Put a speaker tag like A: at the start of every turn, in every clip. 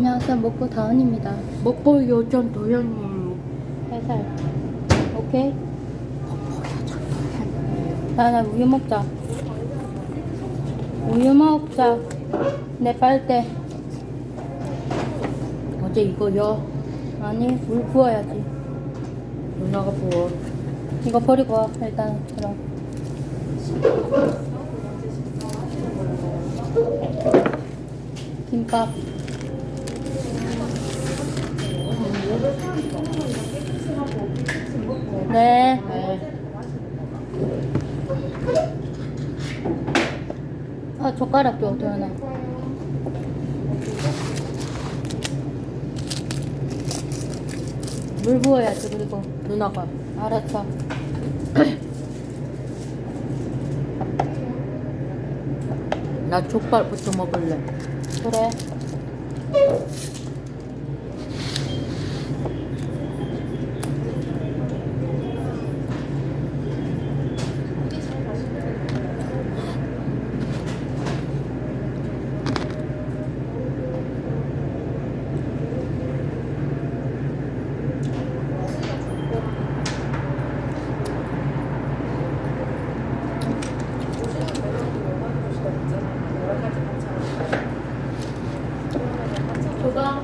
A: 안녕하세요. 먹고 다은입니다.
B: 먹보 요전 도현님
A: 살살. 오케이? 다은아, 우유 먹자. 우유 먹자. 내 빨대.
B: 어제 이거요
A: 아니, 물 부어야지.
B: 누나가 부어
A: 이거 버리고 와, 일단, 그럼. 김밥. 네. 아, 젓가락 줘, 도현아. 물 부어야지, 그리고.
B: 누나가
A: 알았어.
B: 나 족발부터 먹을래
A: 그래. 줘봐.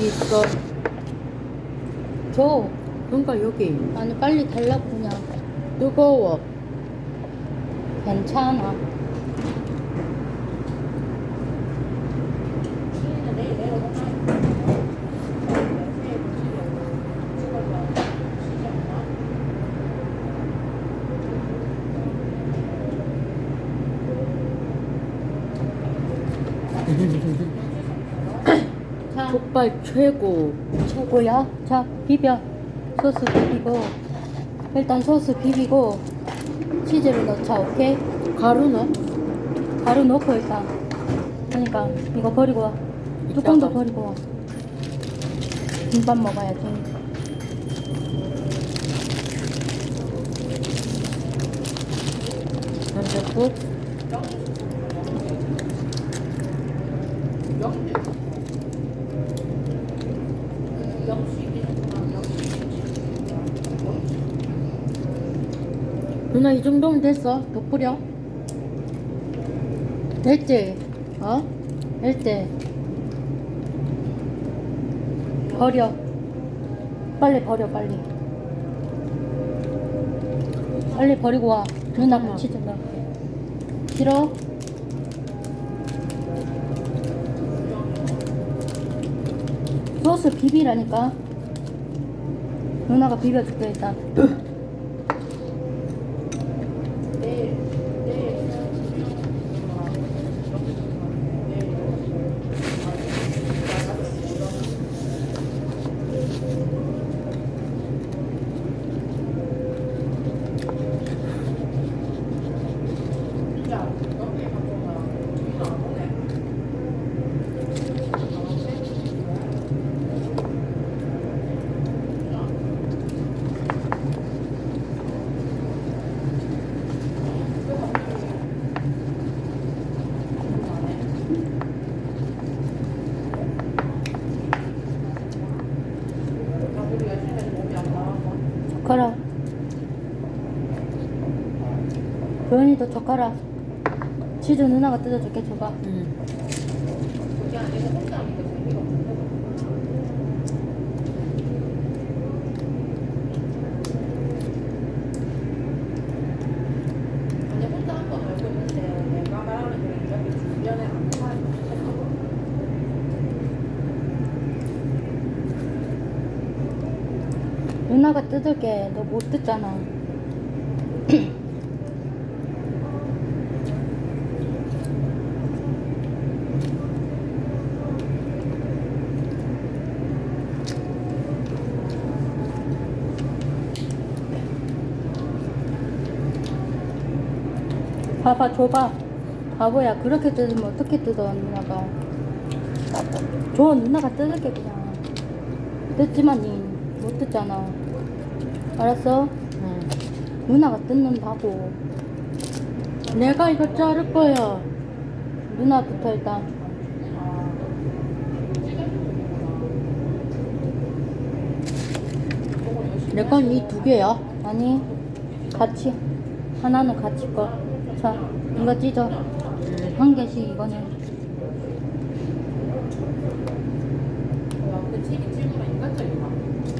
B: 여기 있어
A: 줘.
B: 그러니까 여기
A: 아니, 빨리 달라고 그냥.
B: 뜨거워
A: 괜찮아. 자,
B: 족발 최고
A: 최고야. 자, 비벼. 소스 비비고. 일단 소스 비비고. 치즈를 넣자, 오케이?
B: 가루 넣어?
A: 가루 넣고 일단. 그러니까 이거 버리고 와. 뚜껑도
B: 이따가.
A: 버리고 와. 김밥 먹어야지.
B: 현대국 누나 이 정도면 됐어 더 뿌려
A: 됐지?
B: 어?
A: 됐지? 버려. 빨리 버려, 빨리. 빨리 버리고 와. 누나. 같이 들어. 싫어? 소스 비비라니까. 누나가 비벼줄게, 일단. 젓가락. 도현이도 젓가락. 치즈 누나가 뜯어줄게, 줘봐.
B: 응.
A: 누나가 뜯을게. 너 못 뜯잖아. 봐봐 줘봐. 바보야 그렇게 뜯으면 어떻게 뜯어 누나가? 줘 누나가 뜯을게 그냥. 뜯지만 니못 뜯잖아. 알았어?
B: 응.
A: 누나가 뜯는다고
B: 내가 이거 자를 거야.
A: 누나부터 일단.
B: 내 건 이 두 개야.
C: 아니 같이. 하나는 같이 거. 자 이거 찢어. 한 개씩 이거는.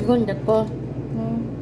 B: 이건 내 거.
C: 응.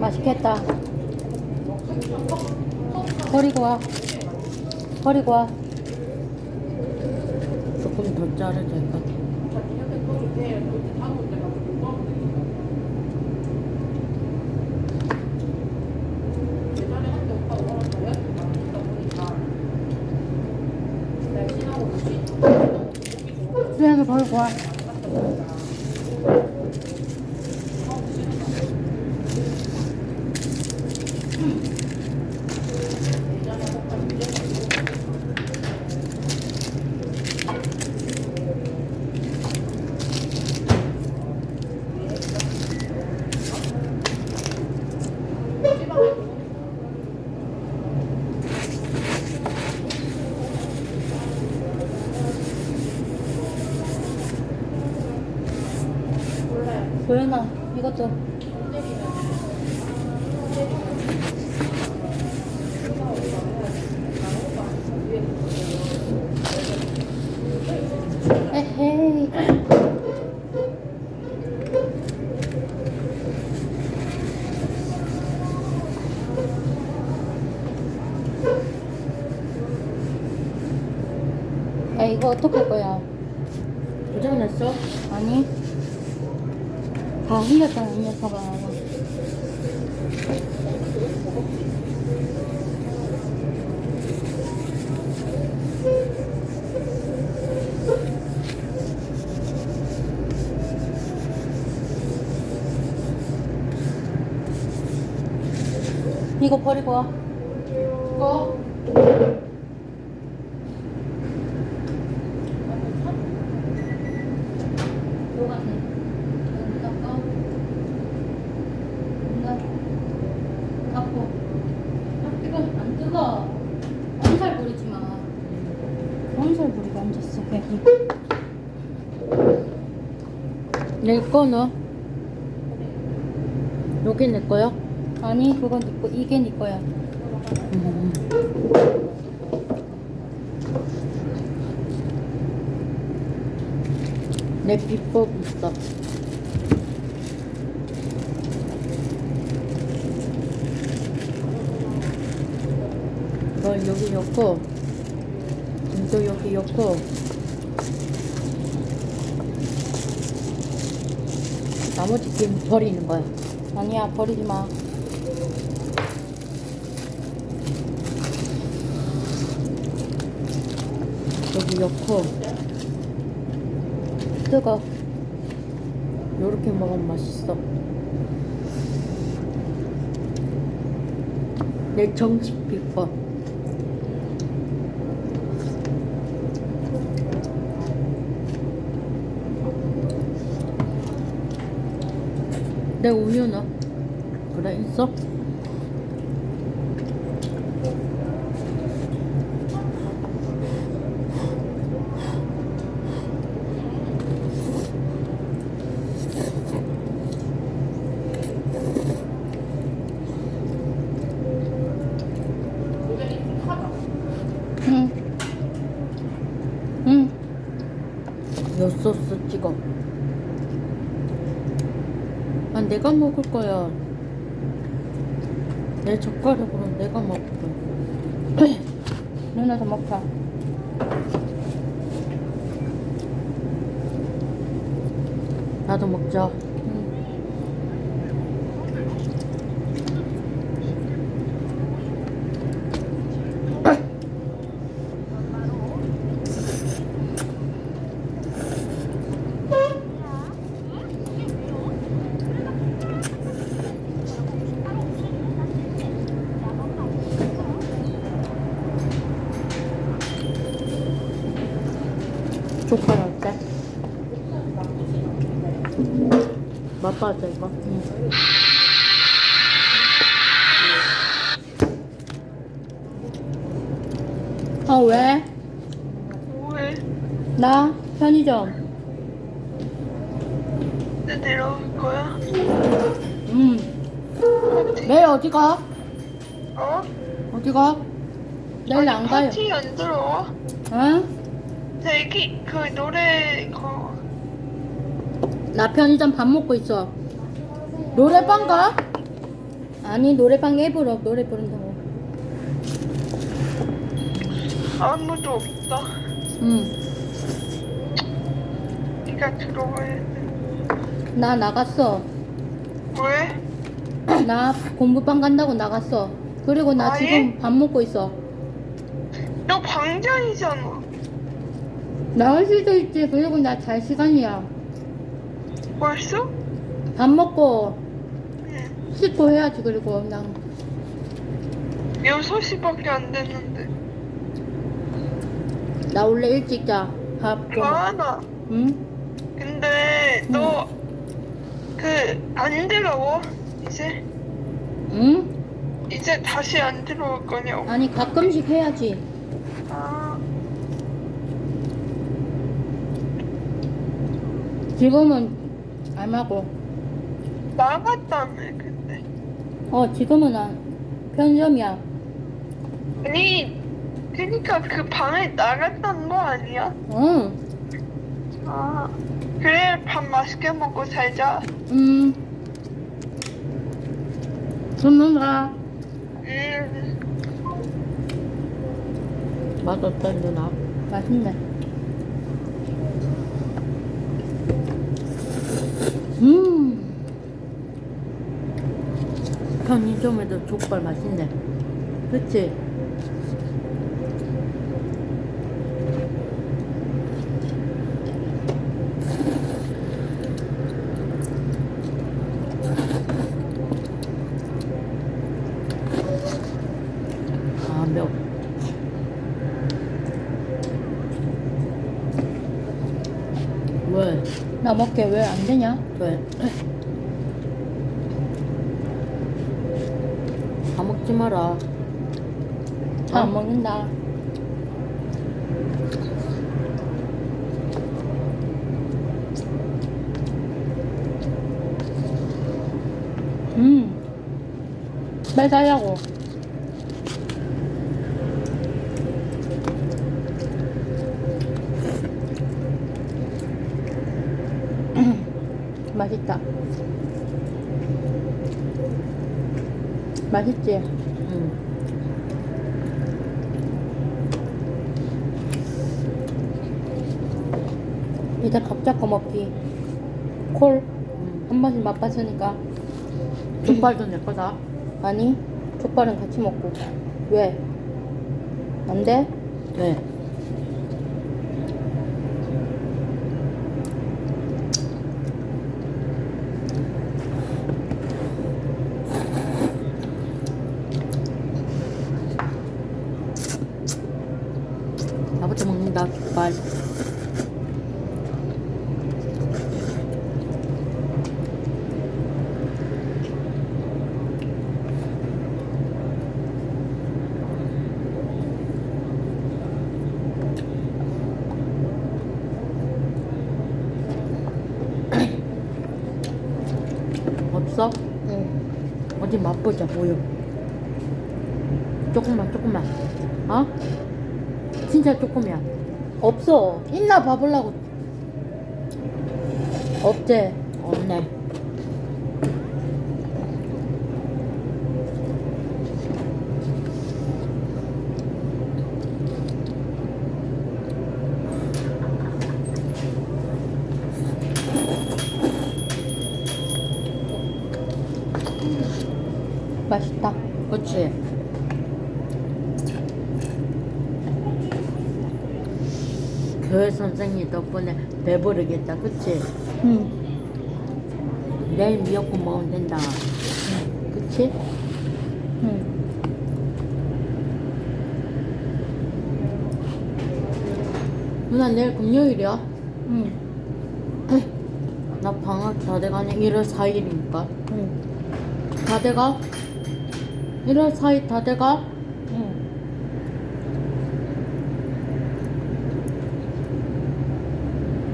C: 맛있겠다. 버리고 와. 버리고 와.
B: 조금 더 자르자.
C: 수영이 버리고 와. 도연아, 이것도. 에헤이. 야, 이거 어떡할 거야?
B: 고장났어?
C: 아니. 다 흘렸잖아, 이 녀석아. 이거 버리고 와. 뜨거 안 뜨거. 엄살 부리지 마. 엄살 부리고 앉았어 여기.
B: 내 거는? 여기 내 거야?
C: 아니 그건 네 거, 이게 네 거야.
B: 음. 내 비법 있어. 이걸 여기 넣고, 김도 여기 넣고, 나머지 김 버리는 거야.
C: 아니야 버리지 마.
B: 여기 넣고,
C: 뜨거.
B: 요렇게 먹으면 맛있어. 내 정식 비법. 내 우유는? 그래, 있어?
C: 응. 응.
B: 요 소스 찍어. 아, 내가 먹을 거야. 내 젓가락으로 내가 먹을 거야.
C: 누나도 먹자.
B: 나도 먹자.
C: 응.
A: 족발 어때?
B: 맛봐줘 이거.
A: 응. 아 왜?
D: 왜?
A: 나 편의점.
D: 내 내려올 거야?
A: 음. 내일 어디 가?
D: 어?
A: 어디 가? 내일 안 가요.
D: 파티 안 들어와?
A: 응?
D: 대기 그 노래 거
A: 나 편의점 밥 먹고 있어. 노래방 가? 아니 노래방 앱으로 노래 부른다고.
D: 아무도 없다.
A: 응.
D: 네가 들어와야 돼.
A: 나 나갔어.
D: 왜?
A: 나 공부방 간다고 나갔어. 그리고 나
D: 아,
A: 지금
D: 예?
A: 밥 먹고 있어.
D: 너 방장이잖아.
A: 나갈 수도 있지. 그리고 나 잘 시간이야.
D: 벌써?
A: 밥 먹고
D: 응.
A: 씻고 해야지. 그리고 난
D: 6시밖에 안 됐는데.
A: 나 원래 일찍 자. 밥 좀.
D: 가은아.
A: 응?
D: 근데 너 그 안 들어와? 이제?
A: 응?
D: 이제 다시 안 들어올 거냐고.
A: 아니 가끔씩 해야지.
D: 아,
A: 지금은 안 하고.
D: 나갔다며 근데.
A: 어 지금은 안. 편의점이야.
D: 아니, 그니까 그 방에 나갔다는 거 아니야?
A: 응.
D: 아, 그래 밥 맛있게 먹고 살자.
A: 음. 듣는다.
D: 음,
B: 맛 어때 누나?
A: 맛있네. 음.
B: 편의점에도 족발 맛있네. 그치? 아 매워. 왜?
A: 나 먹게 왜안 되냐?
B: 왜? 다 먹지 마라.
A: 다 안 먹는다. 음. 빨리 살려고. 맛있다. 맛있지?
B: 응.
A: 이제 각 잡고 먹기. 콜.
B: 응.
A: 한 번씩 맛봤으니까.
B: 족발도 내 거다.
A: 아니, 족발은 같이 먹고. 왜? 안 돼?
B: 왜? 나부터 먹는다 족발. 없어?
A: 응.
B: 맛보자 보여. 조금만 조금만. 어? 진짜 조금이야.
A: 없어. 있나 봐보려고. 없지?
B: 없네.
A: 맛있다.
B: 그치? 교회 선생님 덕분에 배부르겠다, 그치?
A: 응.
B: 내일 미역국 먹으면 된다. 그치?
A: 응.
B: 누나 내일 금요일이야?
A: 응.
B: 나 방학 다 돼가네 1월 4일이니까
A: 응.
B: 다 돼가? 1월 4일 다 돼가?
A: 응.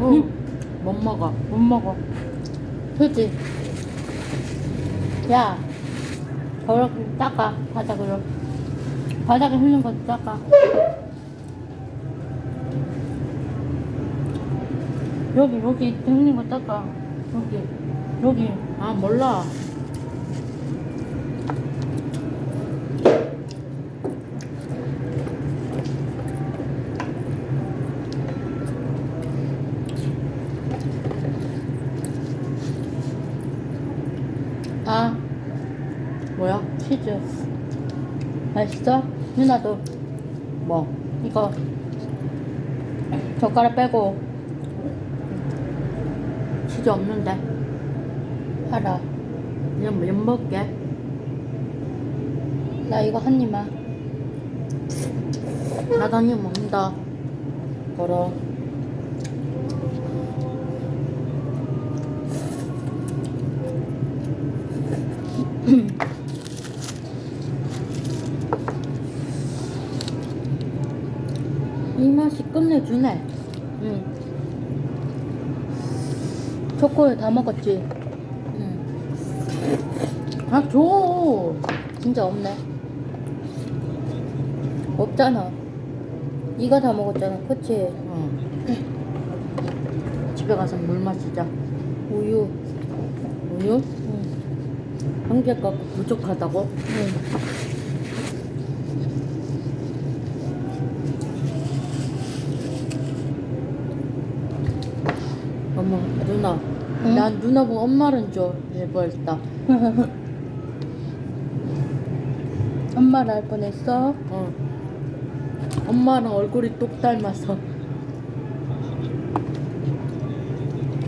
B: 응. 못 먹어
A: 못 먹어. 그지? 야, 저렇게 닦아, 바닥으로. 바닥에 흘린 거 닦아. 여기, 여기 흘린 거 닦아. 여기, 여기.
B: 아 몰라
A: 아,
B: 뭐야?
A: 치즈. 맛 있어? 누나도
B: 뭐?
A: 이거 젓가락 빼고
B: 치즈 없는데
A: 알아.
B: 이제 몇 먹게?
A: 나 이거 한 입만.
B: 나도 한입 먹는다 걸어 이 맛이 끝내주네
A: 응. 초코를 다 먹었지?
B: 응. 아 줘!
A: 진짜 없네. 없잖아. 이가 다 먹었잖아. 그치?
B: 어. 집에 가서 물 마시자
A: 우유.
B: 우유?
A: 응.
B: 한개 갖고 부족하다고?
A: 응.
B: 어머 누나
A: 응?
B: 난 누나 보고 엄마는 줘 해버렸다
A: 엄마를 알 뻔했어.
B: 어. 엄마는 얼굴이 똑 닮아서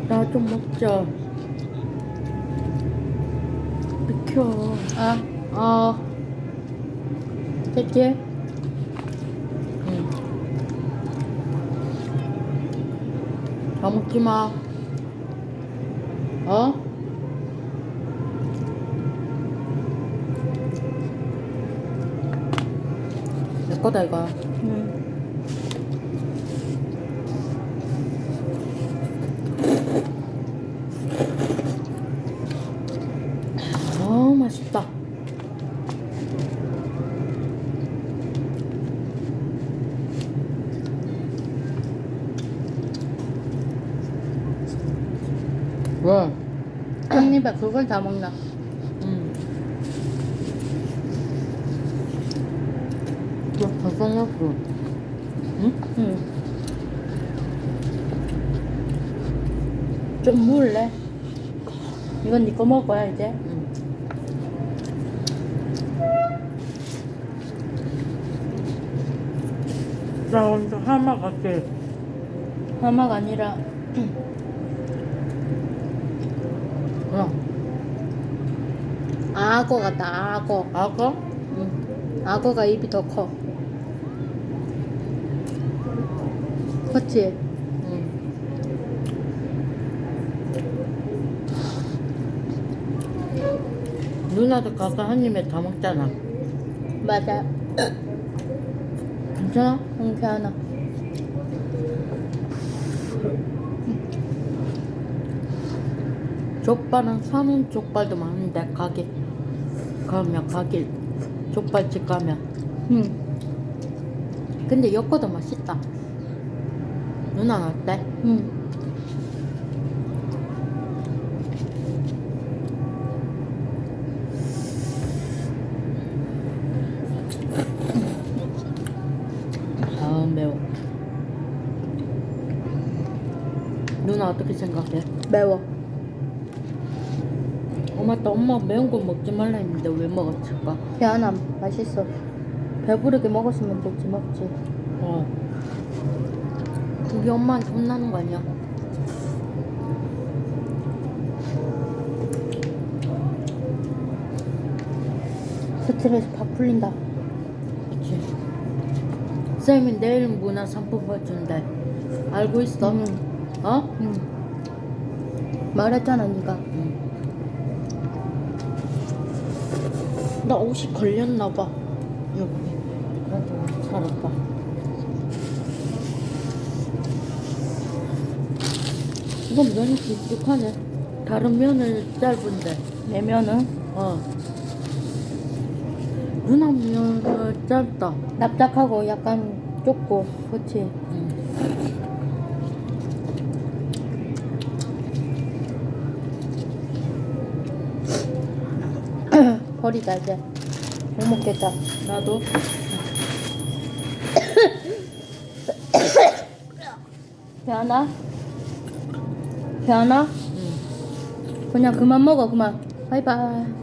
B: 나 좀 먹자 비켜
A: 아,
B: 아
A: 됐지?
B: 응. 다 먹지 마 어? 내 거다 이거
A: 응.
B: 아 맛있다 왜?
A: 한 입에 그걸 다 먹나?
B: 응. 야, 벌써 넣었어. 응?
A: 응. 좀 물래? 이건 네거 먹어야 이제.
B: 응. 나 완전 하마 같아.
A: 하마가 아니라
B: 어.
A: 악어 같다. 악어.
B: 악어?
A: 응. 악어가 입이 더 커. 그치?
B: 응. 누나도 가서 한 입에 다 먹잖아.
A: 맞아.
B: 괜찮아?
A: 응, 괜찮아.
B: 족발은 사는 족발도 많은데 가게 가면 가게 족발집 가면
A: 응.
B: 근데 여거도 맛있다 누나는 어때?
A: 응.
B: 아 매워 누나 어떻게 생각해?
A: 매워.
B: 어 맞다 엄마 매운 거 먹지 말라 했는데 왜 먹었을까?
A: 괜찮아. 맛있어. 배부르게 먹었으면 됐지, 먹지.
B: 어 그게 엄마한테 혼나는 거 아니야?
A: 스트레스 팍 풀린다.
B: 그치 쌤이 내일 문화 상품 해준대 알고 있어.
A: 응.
B: 어?
A: 응. 말했잖아 네가.
B: 응. 나 옷이 걸렸나 봐. 여기. 그래도 살았다. 이건 면이 길쭉하네. 다른 면은 짧은데.
A: 내 면은
B: 어. 누나 면은 짧다.
A: 납작하고 약간 좁고 그렇지.
B: 응.
A: 버리자 이제. 못 먹겠다.
B: 나도.
A: 배하나? 배하나?
B: 응.
A: 그냥 그만 먹어 그만. 바이바이.